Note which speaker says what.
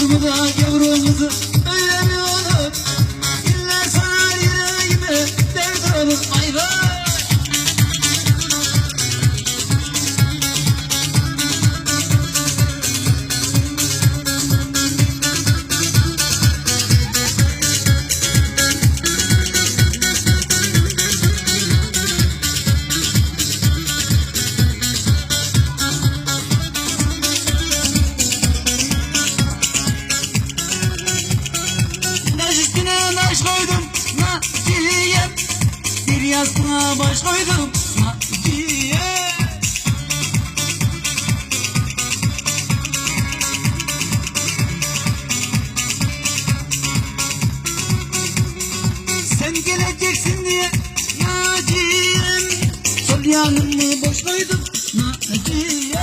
Speaker 1: Vurguda gavurumuzu öyle bir yastığa baş koydum Naciye Sen geleceksin diye Naciye'm. Sol yanımı boş koydum Naciye